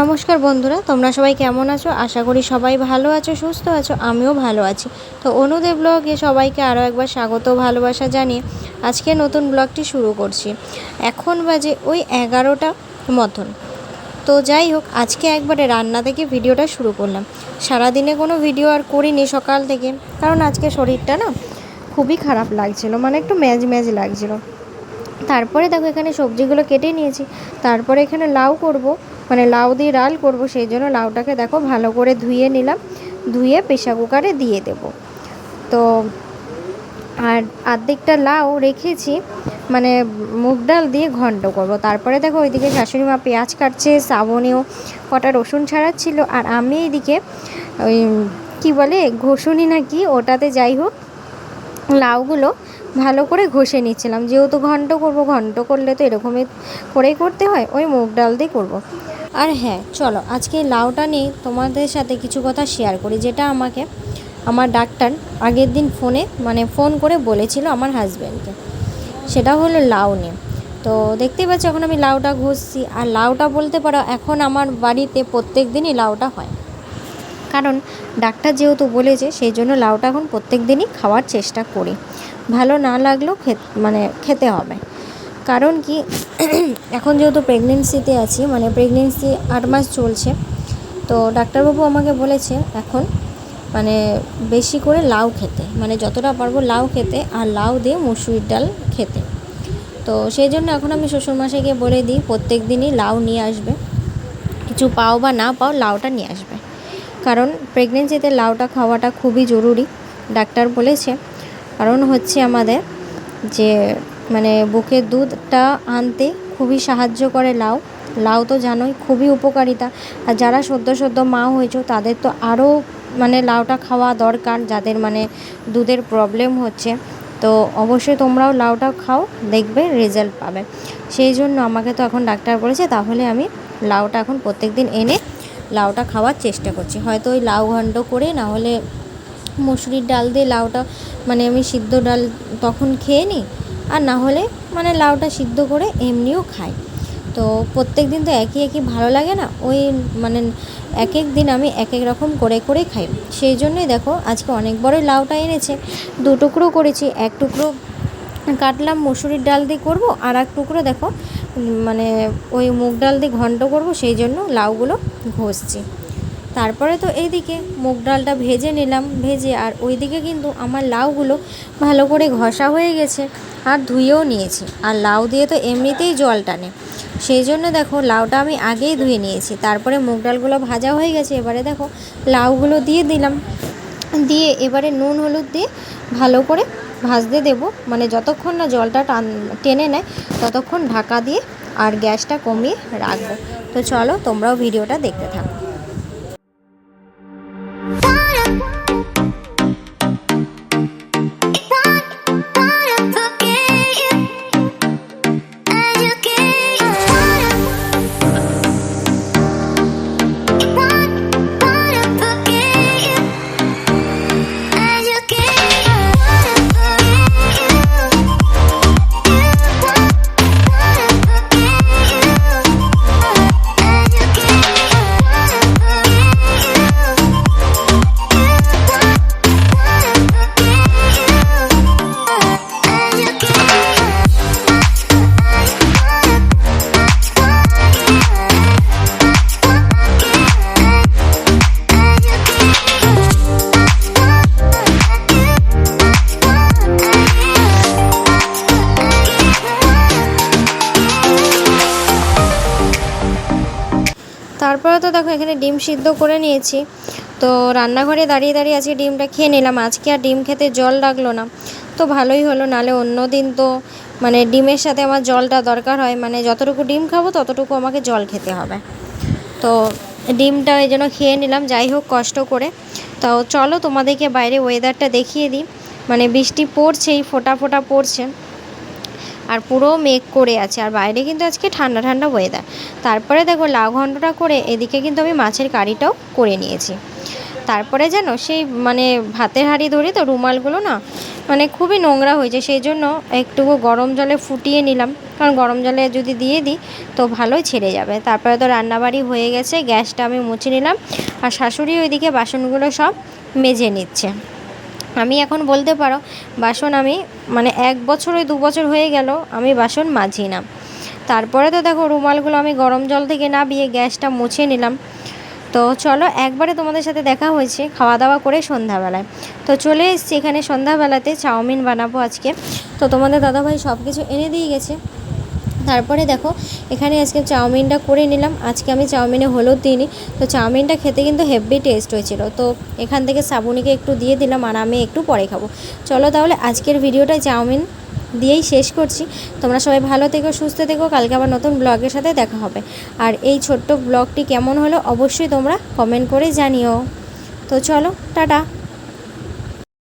নমস্কার বন্ধুরা, তোমরা সবাই কেমন আছো? আশা করি সবাই ভালো আছো, সুস্থ আছো, আমিও ভালো আছি। তো অনুদেব ব্লগে সবাইকে আরও একবার স্বাগত ভালোবাসা জানিয়ে আজকে নতুন ব্লগটি শুরু করছি। এখন বাজে ওই এগারোটা মতন। তো যাই হোক, আজকে একবারে রান্না থেকে ভিডিওটা শুরু করলাম। সারাদিনে কোনো ভিডিও আর করিনি সকাল থেকে, কারণ আজকে শরীরটা না খুবই খারাপ লাগছিল মানে একটু ম্যাজ ম্যাজ লাগছিল। তারপরে দেখো এখানে সবজিগুলো কেটে নিয়েছি, তারপরে এখানে লাউ করব মানে লাউ দিয়ে ডাল করব সেই জন্য লাউটাকে দেখো ভালো করে ধুয়ে নিলাম। ধুয়ে প্রেশার কুকারে দিয়ে দেব। তো আর আর্ধেকটা লাউ রেখেছি মানে মুগ ডাল দিয়ে ঘন্ট করব। তারপরে দেখো ওইদিকে শাশুড়ি মা পেঁয়াজ কাটছে, শ্রাবণীও কটা রসুন ছাড়াচ্ছিল। আর আমি এইদিকে ওই কী বলে, ঘষুনি নাকি, ওটাতে যাই হোক, লাউগুলো ভালো করে ঘষে নিচ্ছিলাম। যেহেতু ঘন্ট করব, ঘন্ট করলে তো এরকমই করেই করতে হয়, ওই মুগ ডাল দিয়ে করব। আর হ্যাঁ চলো, আজকে লাউটা নিয়ে তোমাদের সাথে কিছু কথা শেয়ার করি, যেটা আমাকে, আমার ডাক্তার আগের দিন ফোনে মানে ফোন করে বলেছিল আমার হাজব্যান্ডকে সেটা হলো লাউ নিয়ে। তো দেখতেই পাচ্ছ, এখন আমি লাউটা ঘষছি, আর লাউটা বলতে পারো, এখন আমার বাড়িতে প্রত্যেক দিনই লাউটা হয়। কারণ ডাক্তার যেহেতু বলেছে, সেই জন্য লাউটা এখন প্রত্যেক দিনই খাওয়ার চেষ্টা করি। ভালো না লাগলেও মানে খেতে হবে। কারণ কি, এখন যেহেতু প্রেগনেন্সিতে আছি মানে প্রেগনেন্সি আট মাস চলছে, তো ডাক্তারবাবু আমাকে বলেছে এখন মানে বেশি করে লাউ খেতে মানে যতটা পারব লাউ খেতে আর লাউ দিয়ে মুসুরির ডাল খেতে। তো সেই জন্য এখন আমি শ্বশুরমশাইকে বলে দিই, প্রত্যেক দিনই লাউ নিয়ে আসবে, কিছু পাও বা না পাও লাউটা নিয়ে আসবে। কারণ প্রেগনেন্সিতে লাউটা খাওয়াটা খুবই জরুরি, ডাক্তার বলেছে। কারণ হচ্ছে আমাদের যে মানে বুকের দুধটা আনতে খুবই সাহায্য করে লাউ। লাউ তো জানোই, খুবই উপকারিতা। আর যারা সদ্য সদ্য মা হয়েছ, তাদের তো আরও মানে লাউটা খাওয়া দরকার, যাদের মানে দুধের প্রবলেম হচ্ছে। তো অবশ্যই তোমরাও লাউটা খাও, দেখবে রেজাল্ট পাবে। সেই জন্য আমাকে তো এখন ডাক্তার বলেছে, তাহলে আমি লাউটা এখন প্রত্যেক দিন এনে লাউটা খাওয়ার চেষ্টা করছি। হয়তো ওই লাউ ঘণ্ট করে, না হলে মুসুরির ডাল দিয়ে লাউটা মানে আমি সিদ্ধ ডাল তখন খেয়ে নিই আর না হলে মানে লাউটা সিদ্ধ করে এমনিও খাই। তো প্রত্যেক দিন তো একই একই ভালো লাগে না? ওই মানে এক এক দিন আমি এক এক রকম করে করে খাই। সেই জন্যই দেখো, আজকে অনেক বড়ই লাউটা এনেছে। দু টুকরো করেছি। এক টুকরো কাটলাম মুসুরির ডাল দিয়ে করব, আর এক টুকরো দেখো মানে ওই মুগ ডাল দিয়ে ঘন্ট করব, সেই জন্য লাউগুলো ঘষছি। তারপরে তো এইদিকে মুগ ডালটা ভেজে নিলাম, ভেজে আর ওইদিকে কিন্তু আমার লাউগুলো ভালো করে ঘষা হয়ে গেছে আর ধুয়েও নিয়েছি। আর লাউ দিয়ে তো এমনিতেই জল টানে। সেই জন্য দেখো লাউটা আমি আগেই ধুয়ে নিয়েছি। তারপরে মুগ ডালগুলো ভাজা হয়ে গেছে, এবারে দেখো লাউগুলো দিয়ে দিলাম। দিয়ে এবারে নুন, হলুদ দিয়ে ভালো করে ভাজতে দেবো। মানে যতক্ষণ না জলটা টান, টেনে নেয়, ততক্ষণ ঢাকা দিয়ে আর গ্যাসটা কমিয়ে রাখব। তো চলো তোমরাও ভিডিওটা দেখতে থাকো। তারপরে তো দেখো এখানে ডিম সিদ্ধ করে নিয়েছি। তো রান্নাঘরে দাঁড়িয়ে দাঁড়িয়ে আজকে ডিমটা খেয়ে নিলাম। আজকে আর ডিম খেতে জল লাগল না। তো ভালোই হলো, নালে অন্য দিন তো মানে ডিমের সাথে আমার জলটা দরকার হয়। মানে যতটুকু ডিম খাব ততটুকু আমাকে জল খেতে হবে। তো ডিমটা এই জন্য খেয়ে নিলাম, যাই হোক কষ্ট করে। তো চলো তোমাদেরকে বাইরে ওয়েদারটা দেখিয়ে দিই। মানে বৃষ্টি পড়ছেই, ফোটা ফোটা পড়ছে। আর পুরো মেঘ করে আছে। আর বাইরে কিন্তু আজকে ঠান্ডা ঠান্ডা ওয়েদার তারপরে দেখো লাউ ঘণ্টটা করে এদিকে কিন্তু আমি মাছের কারিটাও করে নিয়েছি। তারপরে যেন সেই মানে ভাতের হাঁড়ি ধরি তো রুমালগুলো না মানে খুবই নোংরা হয়েছে। সেই জন্য একটুকু গরম জলে ফুটিয়ে নিলাম। কারণ গরম জলে যদি দিয়ে দিই তো ভালোই ছেড়ে যাবে। তারপরে তো রান্নাবাড়ি হয়ে গেছে, গ্যাসটা আমি মুছে নিলাম। আর শাশুড়ি ওইদিকে বাসনগুলো সব মেজে নিচ্ছে। আমি এখন বলতে পারো, বাসন আমি মানে এক বছর ওই দু বছর হয়ে গেল, আমি বাসন মাজি না। তারপরে তো দেখো রুমালগুলো আমি গরম জল থেকে নামিয়ে গ্যাসটা মুছে নিলাম। তো চলো একবারে তোমাদের সাথে দেখা হয়েছে খাওয়া দাওয়া করে সন্ধ্যাবেলায়। তো চলে এসেছি এখানে সন্ধ্যাবেলাতে, চাউমিন বানাবো আজকে। তো তোমাদের দাদাভাই সব কিছু এনে দিয়ে গেছে। তারপরে দেখো, এখানে আজকে চাউমিনটা করে নিলাম। আজকে আমি চাউমিনে হলুদ দিইনি। তো চাউমিনটা খেতে কিন্তু হেভি টেস্ট হয়েছিল। তো এখান থেকে সাবুনিকে একটু দিয়ে দিলাম আর আমি একটু পরে খাব। চলো তাহলে আজকের ভিডিওটা চাউমিন দিয়েই শেষ করছি। তোমরা সবাই ভালো থেকো, সুস্থ থেকো। কালকে আবার নতুন ব্লগের সাথে দেখা হবে। আর এই ছোট্ট ব্লগটি কেমন হলো অবশ্যই তোমরা কমেন্ট করে জানিও। তো চলো, টাটা।